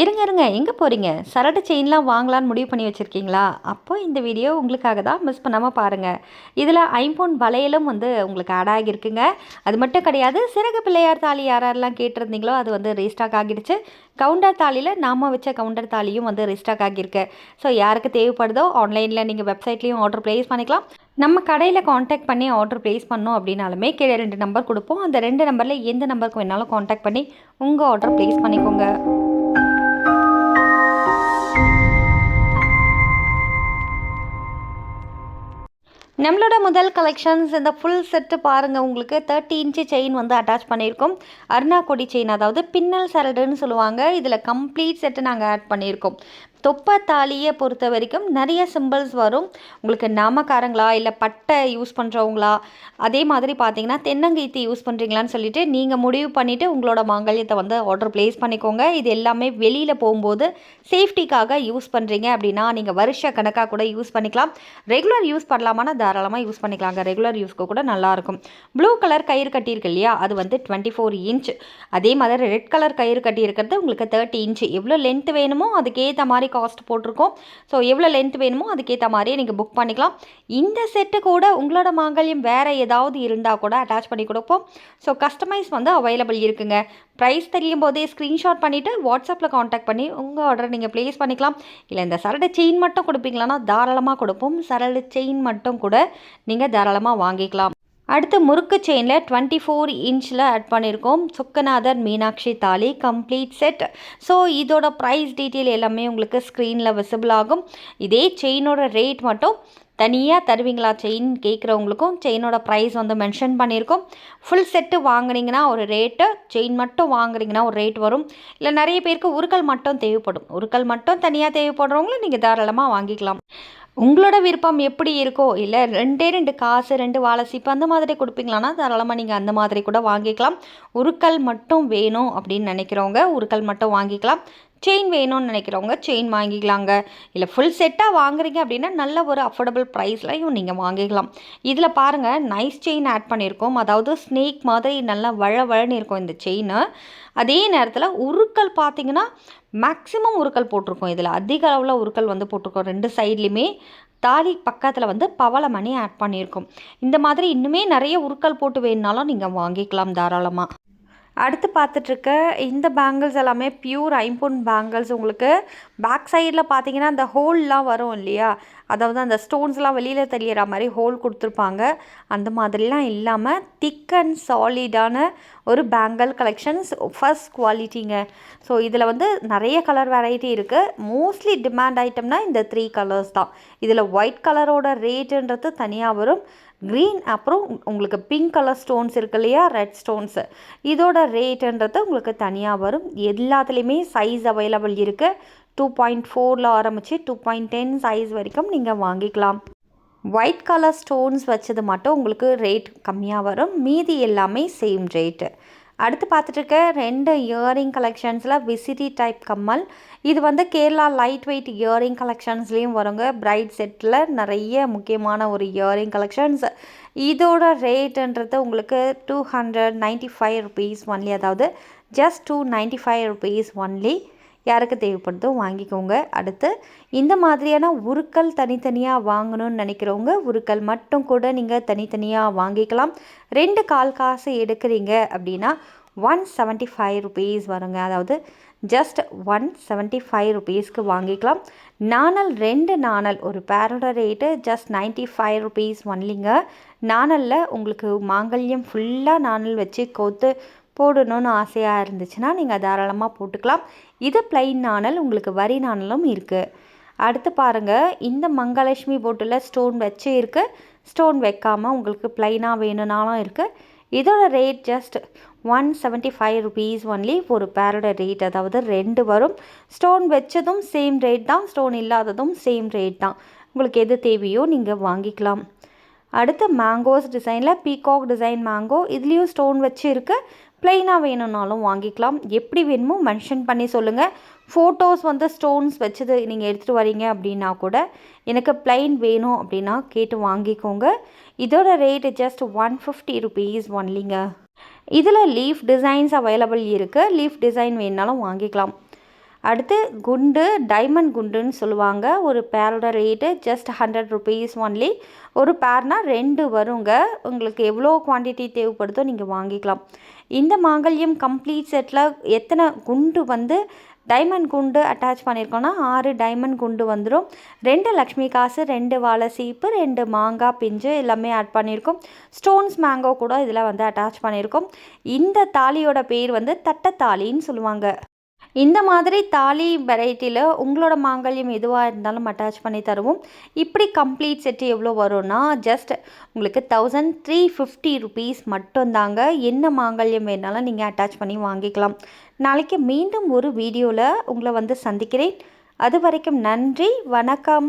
இருங்க இருங்க. எங்கே போகிறீங்க சரடு செயின்லாம் வாங்கலான்னு முடிவு பண்ணி வச்சுருக்கீங்களா? அப்போ இந்த வீடியோ உங்களுக்காக தான் மிஸ் பண்ணாமல் பாருங்கள் இதில் ஐம்பொன் வளையலும் வந்து உங்களுக்கு ஆட் ஆகியிருக்குங்க. அது மட்டும் கிடையாது சிறகு பிள்ளையார் தாலி யாரெல்லாம் கேட்டிருந்தீங்களோ அது வந்து ரீஸ்டாக் ஆகிடுச்சு. கவுண்டர் தாலியில் நாம வச்ச கவுண்டர் தாலியும் வந்து ரீஸ்டாக் ஆகியிருக்கு. ஸோ யாருக்கு தேவைப்படுதோ ஆன்லைனில் நீங்கள் வெப்சைட்லேயும் ஆர்டர் ப்ளேஸ் பண்ணிக்கலாம். நம்ம கடையில் காண்டாக்ட் பண்ணி ஆர்டர் ப்ளேஸ் பண்ணோம் அப்படின்னாலுமே கீழே ரெண்டு நம்பர் கொடுப்போம். அந்த ரெண்டு நம்பரில் எந்த நம்பருக்கு வேணாலும் காண்டாக்ட் பண்ணி உங்கள் ஆர்டர் ப்ளேஸ் பண்ணிக்கோங்க. நம்மளோட முதல் கலெக்ஷன்ஸ் இந்த ஃபுல் செட்டு பாருங்கள் உங்களுக்கு தேர்ட்டி இன்ச்சு செயின் வந்து அட்டாச் பண்ணியிருக்கோம். அருணா கொடி செயின் அதாவது பின்னல் சரடுன்னு சொல்லுவாங்க. இதில் கம்ப்ளீட் செட்டு நாங்கள் ஆட் பண்ணியிருக்கோம். தொப்பத்தாலியை பொறுத்த வரைக்கும் நிறைய சிம்பிள்ஸ் வரும். உங்களுக்கு நாமக்காரங்களா இல்லை பட்டை யூஸ் பண்ணுறவங்களா அதே மாதிரி பார்த்தீங்கன்னா தென்னங்கீத்தி யூஸ் பண்ணுறீங்களான்னு சொல்லிட்டு நீங்கள் முடிவு பண்ணிவிட்டு உங்களோட மாங்கல்யத்தை வந்து ஆர்டர் ப்ளேஸ் பண்ணிக்கோங்க. இது எல்லாமே வெளியில் போகும்போது சேஃப்டிக்காக யூஸ் பண்ணுறீங்க அப்படின்னா நீங்கள் வருஷ கணக்காக கூட யூஸ் பண்ணிக்கலாம். ரெகுலர் யூஸ் பண்ணலாமான்னா தாராளமாக யூஸ் பண்ணிக்கலாங்க. ரெகுலர் யூஸ்க்கு கூட நல்லாயிருக்கும் ப்ளூ கலர் கயிறு கட்டியிருக்கு இல்லையா? அது வந்து டுவெண்ட்டி ஃபோர் இன்ச் அதே மாதிரி ரெட் கலர் கயிறு கட்டி இருக்கிறது உங்களுக்கு தேர்ட்டி இன்ச் எவ்வளோ லென்த் வேணுமோ அதுக்கேற்ற மாதிரி காஸ்ட் போட்டிருக்கோம். ஸோ எவ்வளோ லென்த் வேணுமோ அதுக்கேற்ற மாதிரியே நீங்கள் புக் பண்ணிக்கலாம். இந்த செட்டு கூட உங்களோட மாங்கல்யம் வேறு ஏதாவது இருந்தால் கூட அட்டாச் பண்ணி கொடுப்போம். ஸோ கஸ்டமைஸ் வந்து அவைலபிள் இருக்குங்க. ப்ரைஸ் தெரியும் போதே ஸ்க்ரீன்ஷாட் பண்ணிவிட்டு வாட்ஸ்அப்பில் காண்டாக்ட் பண்ணி உங்கள் ஆர்டர் நீங்கள் ப்ளேஸ் பண்ணிக்கலாம். இல்லை இந்த சரடு செயின் மட்டும் கொடுப்பீங்களான்னா தாராளமாக கொடுப்போம். சரடு செயின் மட்டும் கூட நீங்கள் தாராளமாக வாங்கிக்கலாம். அடுத்து முறுக்கு செயினில் டுவெண்ட்டி ஃபோர் இன்ச்சில் ஆட் பண்ணியிருக்கோம் சுக்கநாதர் மீனாட்சி தாலி கம்ப்ளீட் செட் ஸோ இதோட ப்ரைஸ் டீட்டெயில் எல்லாமே உங்களுக்கு ஸ்க்ரீனில் விசிபிள் ஆகும். இதே செயினோட ரேட் மட்டும் தனியாக தருவீங்களா செயின் கேட்குறவங்களுக்கும் செயினோட ப்ரைஸ் வந்து மென்ஷன் பண்ணியிருக்கோம் ஃபுல் செட்டு வாங்குனீங்கன்னா ஒரு ரேட்டு செயின் மட்டும் வாங்குறீங்கன்னா ஒரு ரேட் வரும். இல்லை நிறைய பேருக்கு உருக்கல் மட்டும் தேவைப்படும். உருக்கல் மட்டும் தனியாக தேவைப்படுறவங்களும் நீங்கள் தாராளமாக வாங்கிக்கலாம். உங்களோட விருப்பம் எப்படி இருக்கோ இல்லை ரெண்டே ரெண்டு காசு ரெண்டு வாழை சீப்பு அந்த மாதிரி கொடுப்பீங்களான்னா தாராளமாக நீங்கள் அந்த மாதிரி கூட வாங்கிக்கலாம். உருக்கல் மட்டும் வேணும் அப்படின்னு நினைக்கிறவங்க உருக்கல் மட்டும் வாங்கிக்கலாம். செயின் வேணும்னு நினைக்கிறவங்க செயின் வாங்கிக்கலாங்க. இல்லை ஃபுல் செட்டாக வாங்குறீங்க அப்படின்னா நல்ல ஒரு அஃபோர்டபுள் ப்ரைஸ்லையும் நீங்கள் வாங்கிக்கலாம். இதில் பாருங்கள் நைஸ் செயின் ஆட் பண்ணியிருக்கோம். அதாவது ஸ்னேக் மாதிரி நல்லா வழ வழன்னு இருக்கும் இந்த செயின் அதே நேரத்தில் உருக்கள் பார்த்தீங்கன்னா மேக்ஸிமம் உருக்கள் போட்டிருக்கோம் இதில். அதிக அளவில் உருக்கள் வந்து போட்டிருக்கோம் ரெண்டு சைட்லேயுமே தாலி பக்கத்தில் வந்து பவளமணி ஆட் பண்ணியிருக்கோம். இந்த மாதிரி இன்னுமே நிறைய உருக்கள் போட்டு வேணுனாலும் நீங்கள் வாங்கிக்கலாம் தாராளமாக அடுத்து பார்த்துட்ருக்க இந்த பேங்கிள்ஸ் எல்லாமே பியூர் ஐம்பொன் பேங்கிள்ஸ் உங்களுக்கு பேக் சைடில் பார்த்தீங்கன்னா அந்த ஹோல்லாம் வரும் இல்லையா? அதாவது அந்த ஸ்டோன்ஸ்லாம் வெளியில் தெரியற மாதிரி ஹோல் கொடுத்துருப்பாங்க. அந்த மாதிரிலாம் இல்லாமல் திக் அண்ட் சாலிடான ஒரு பேங்கிள் கலெக்ஷன்ஸ் ஃபர்ஸ்ட் குவாலிட்டிங்க ஸோ இதில் வந்து நிறைய கலர் வெரைட்டி இருக்குது மோஸ்ட்லி டிமாண்ட் ஐட்டம்னா இந்த த்ரீ கலர்ஸ் தான். இதில் ஒயிட் கலரோட ரேட்டுன்றது தனியாக வரும். க்ரீன் அப்புறம் உங்களுக்கு பிங்க் கலர் ஸ்டோன்ஸ் இருக்கு இல்லையா? ரெட் ஸ்டோன்ஸு இதோட ரேட்டுன்றது உங்களுக்கு தனியாக வரும். எல்லாத்துலேயுமே சைஸ் அவைலபிள் இருக்குது டூ பாயிண்ட் ஃபோரில் ஆரம்பித்து டூ பாயிண்ட் டென் சைஸ் வரைக்கும் நீங்கள் வாங்கிக்கலாம். ஒயிட் கலர் ஸ்டோன்ஸ் வச்சது மட்டும் உங்களுக்கு ரேட் கம்மியாக வரும். மீதி எல்லாமே சேம் ரேட்டு அடுத்து பார்த்துட்டு இருக்க ரெண்டு இயரிங் கலெக்ஷன்ஸில் விசிட்டி டைப் கம்மல். இது வந்து கேரளா லைட் வெயிட் இயரிங் கலெக்ஷன்ஸ்லேயும் வருங்க. பிரைட் செட்டில் நிறைய முக்கியமான ஒரு இயரிங் கலெக்ஷன்ஸ் இதோட ரேட்டுன்றது உங்களுக்கு two hundred ninety five rupees only அதாவது just two ninety five rupees only யாருக்கு தேவைப்படுதோ வாங்கிக்கோங்க. அடுத்து இந்த மாதிரியான உருக்கள் தனித்தனியாக வாங்கணும்னு நினைக்கிறவங்க உருக்கள் மட்டும் கூட நீங்கள் தனித்தனியாக வாங்கிக்கலாம். ரெண்டு கால் காசு எடுக்கிறீங்க அப்படின்னா ஒன் செவன்ட்டி ஃபைவ் ருபீஸ் வருங்க. அதாவது ஜஸ்ட் ஒன் செவன்ட்டி ஃபைவ் ருபீஸ்க்கு வாங்கிக்கலாம். நாணல் ரெண்டு நாணல் ஒரு பேரோட rate just ninety five rupees ஒன்லிங்க நாணலில் உங்களுக்கு மாங்கல்யம் ஃபுல்லாக நாணல் வச்சு கோத்து போடணும்னு ஆசையாக இருந்துச்சுன்னா நீங்கள் தாராளமாக போட்டுக்கலாம். இது பிளைன் நாணல் உங்களுக்கு வரி நாணலும் இருக்குது அடுத்து பாருங்கள் இந்த மங்காலட்சுமி போட்டில் ஸ்டோன் வச்சு இருக்குது ஸ்டோன் வைக்காமல் உங்களுக்கு ப்ளைனாக வேணும்னாலும் இருக்குது இதோட rate just one seventy five rupees only ஒரு பேரோட ரேட் அதாவது ரெண்டு வரும். ஸ்டோன் வச்சதும் சேம் ரேட் தான் ஸ்டோன் இல்லாததும் சேம் ரேட் தான். உங்களுக்கு எது தேவையோ நீங்கள் வாங்கிக்கலாம். அடுத்து மேங்கோஸ் டிசைனில் பீகாக் டிசைன் மேங்கோ இதுலேயும் ஸ்டோன் வச்சு இருக்குது ப்ளைனாக வேணும்னாலும் வாங்கிக்கலாம். எப்படி வேணுமோ மென்ஷன் பண்ணி சொல்லுங்கள் ஃபோட்டோஸ் வந்து ஸ்டோன்ஸ் வச்சது நீங்கள் எடுத்துகிட்டு வரீங்க அப்படின்னா கூட எனக்கு ப்ளைன் வேணும் அப்படின்னா கேட்டு வாங்கிக்கோங்க. இதோட rate just one fifty rupees ஒன்லிங்க இதில் லீஃப் டிசைன்ஸ் அவைலபிள் இருக்குது லீஃப் டிசைன் வேணுனாலும் வாங்கிக்கலாம். அடுத்து குண்டு டைமண்ட் குண்டுன்னு சொல்லுவாங்க. ஒரு பேரோட rate just hundred rupees only ஒரு பேர்னால் ரெண்டு வருங்க. உங்களுக்கு எவ்வளோ குவான்டிட்டி தேவைப்படுதோ நீங்கள் வாங்கிக்கலாம். இந்த மாங்கல்யம் கம்ப்ளீட் செட்டில் எத்தனை குண்டு வந்து டைமண்ட் குண்டு அட்டாச் பண்ணியிருக்கோன்னா ஆறு டைமண்ட் குண்டு வந்துடும் ரெண்டு லக்ஷ்மி காசு ரெண்டு வாழை சீப்பு ரெண்டு மாங்காய் பிஞ்சு எல்லாமே ஆட் பண்ணியிருக்கோம் ஸ்டோன்ஸ் மேங்கோ கூட இதில் வந்து அட்டாச் பண்ணியிருக்கோம் இந்த தாலியோட பேர் வந்து தட்டத்தாலின்னு சொல்லுவாங்க. இந்த மாதிரி தாலி வெரைட்டியில் உங்களோட மாங்கல்யம் எதுவாக இருந்தாலும் அட்டாச் பண்ணி தருவோம். இப்படி கம்ப்ளீட் செட்டு எவ்வளோ வரும்னா ஜஸ்ட் உங்களுக்கு தௌசண்ட் த்ரீ ஃபிஃப்டி ருபீஸ் மட்டும்தாங்க என்ன மாங்கல்யம் வேணாலும் நீங்கள் அட்டாச் பண்ணி வாங்கிக்கலாம். நாளைக்கு மீண்டும் ஒரு வீடியோவில் உங்களை வந்து சந்திக்கிறேன். அது வரைக்கும் நன்றி வணக்கம்.